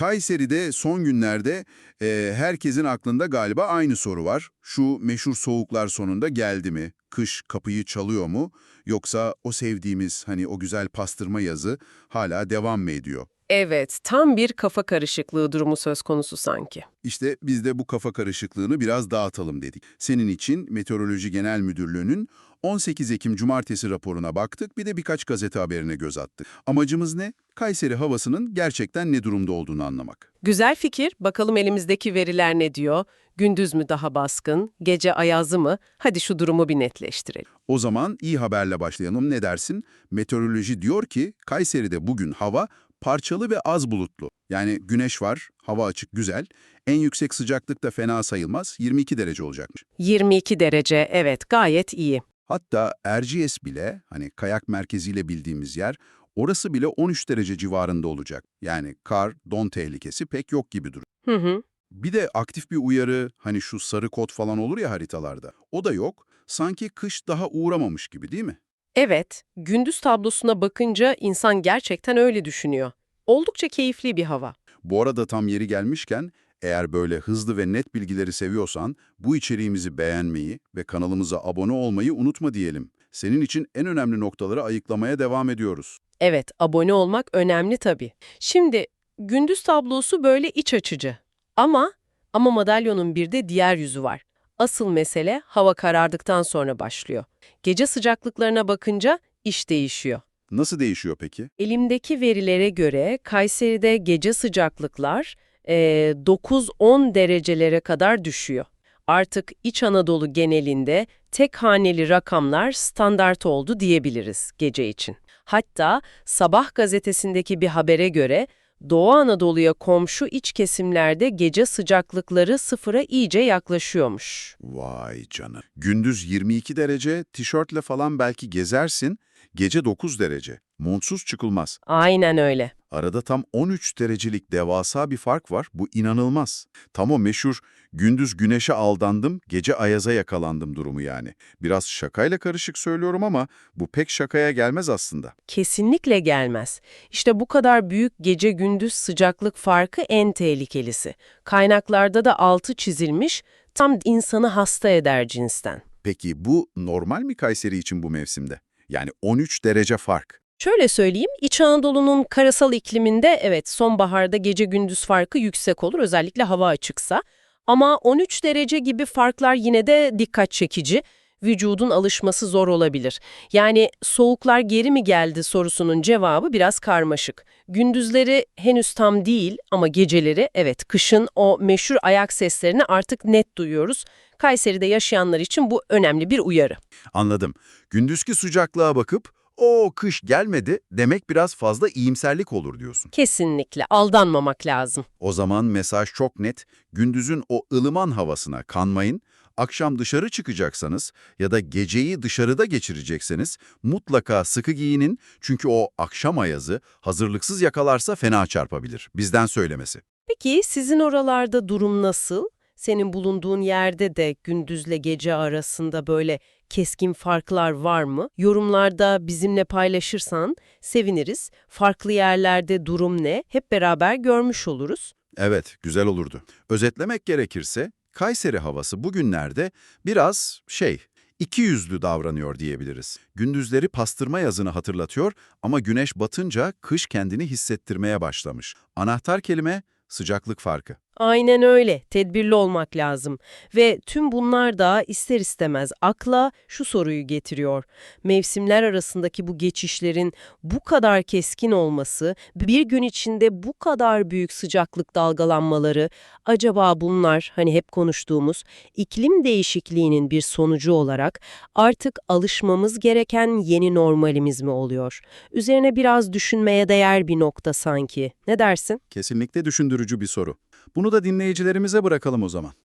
Kayseri'de son günlerde e, herkesin aklında galiba aynı soru var. Şu meşhur soğuklar sonunda geldi mi? Kış kapıyı çalıyor mu? Yoksa o sevdiğimiz hani o güzel pastırma yazı hala devam mı ediyor? Evet, tam bir kafa karışıklığı durumu söz konusu sanki. İşte biz de bu kafa karışıklığını biraz dağıtalım dedik. Senin için Meteoroloji Genel Müdürlüğü'nün 18 Ekim Cumartesi raporuna baktık, bir de birkaç gazete haberine göz attık. Amacımız ne? Kayseri havasının gerçekten ne durumda olduğunu anlamak. Güzel fikir. Bakalım elimizdeki veriler ne diyor? Gündüz mü daha baskın, gece ayazı mı? Hadi şu durumu bir netleştirelim. O zaman iyi haberle başlayalım. Ne dersin? Meteoroloji diyor ki Kayseri'de bugün hava parçalı ve az bulutlu. Yani güneş var, hava açık, güzel. En yüksek sıcaklık da fena sayılmaz, 22 derece olacakmış. 22 derece, evet gayet iyi. Hatta Erciyes bile, hani kayak merkeziyle bildiğimiz yer, orası bile 13 derece civarında olacak. Yani kar, don tehlikesi pek yok gibi duruyor. Hı hı. Bir de aktif bir uyarı, hani şu sarı kod falan olur ya haritalarda. O da yok. Sanki kış daha uğramamış gibi değil mi? Evet, gündüz tablosuna bakınca insan gerçekten öyle düşünüyor. Oldukça keyifli bir hava. Bu arada tam yeri gelmişken, eğer böyle hızlı ve net bilgileri seviyorsan, bu içeriğimizi beğenmeyi ve kanalımıza abone olmayı unutma diyelim. Senin için en önemli noktaları ayıklamaya devam ediyoruz. Evet, abone olmak önemli tabii. Şimdi gündüz tablosu böyle iç açıcı. Ama ama madalyonun bir de diğer yüzü var. Asıl mesele hava karardıktan sonra başlıyor. Gece sıcaklıklarına bakınca iş değişiyor. Nasıl değişiyor peki? Elimdeki verilere göre Kayseri'de gece sıcaklıklar eee, 9-10 derecelere kadar düşüyor. Artık İç Anadolu genelinde tek haneli rakamlar standart oldu diyebiliriz gece için. Hatta Sabah gazetesindeki bir habere göre Doğu Anadolu'ya komşu iç kesimlerde gece sıcaklıkları sıfıra iyice yaklaşıyormuş. Vay canına. Gündüz 22 derece, tişörtle falan belki gezersin, gece 9 derece. Montsuz çıkılmaz. Aynen öyle. Arada tam 13 derecelik devasa bir fark var. Bu inanılmaz. Tam o meşhur gündüz güneşe aldandım, gece ayaza yakalandım durumu yani. Biraz şakayla karışık söylüyorum ama bu pek şakaya gelmez aslında. Kesinlikle gelmez. İşte bu kadar büyük gece gündüz sıcaklık farkı en tehlikelisi. Kaynaklarda da altı çizilmiş, tam insanı hasta eder cinsten. Peki bu normal mi Kayseri için bu mevsimde? Yani 13 derece fark. Şöyle söyleyeyim, İç Anadolu'nun karasal ikliminde evet sonbaharda gece gündüz farkı yüksek olur özellikle hava açıksa. Ama 13 derece gibi farklar yine de dikkat çekici. Vücudun alışması zor olabilir. Yani soğuklar geri mi geldi sorusunun cevabı biraz karmaşık. Gündüzleri henüz tam değil ama geceleri evet kışın o meşhur ayak seslerini artık net duyuyoruz. Kayseri'de yaşayanlar için bu önemli bir uyarı. Anladım. Gündüzki sıcaklığa bakıp o kış gelmedi demek biraz fazla iyimserlik olur diyorsun. Kesinlikle aldanmamak lazım. O zaman mesaj çok net. Gündüzün o ılıman havasına kanmayın. Akşam dışarı çıkacaksanız ya da geceyi dışarıda geçirecekseniz mutlaka sıkı giyinin çünkü o akşam ayazı hazırlıksız yakalarsa fena çarpabilir. Bizden söylemesi. Peki sizin oralarda durum nasıl? Senin bulunduğun yerde de gündüzle gece arasında böyle keskin farklar var mı? Yorumlarda bizimle paylaşırsan seviniriz. Farklı yerlerde durum ne? Hep beraber görmüş oluruz. Evet, güzel olurdu. Özetlemek gerekirse Kayseri havası bugünlerde biraz şey, iki yüzlü davranıyor diyebiliriz. Gündüzleri pastırma yazını hatırlatıyor ama güneş batınca kış kendini hissettirmeye başlamış. Anahtar kelime sıcaklık farkı. Aynen öyle. Tedbirli olmak lazım. Ve tüm bunlar da ister istemez akla şu soruyu getiriyor. Mevsimler arasındaki bu geçişlerin bu kadar keskin olması, bir gün içinde bu kadar büyük sıcaklık dalgalanmaları, acaba bunlar hani hep konuştuğumuz iklim değişikliğinin bir sonucu olarak artık alışmamız gereken yeni normalimiz mi oluyor? Üzerine biraz düşünmeye değer bir nokta sanki. Ne dersin? Kesinlikle düşündürücü bir soru. Bunu da dinleyicilerimize bırakalım o zaman.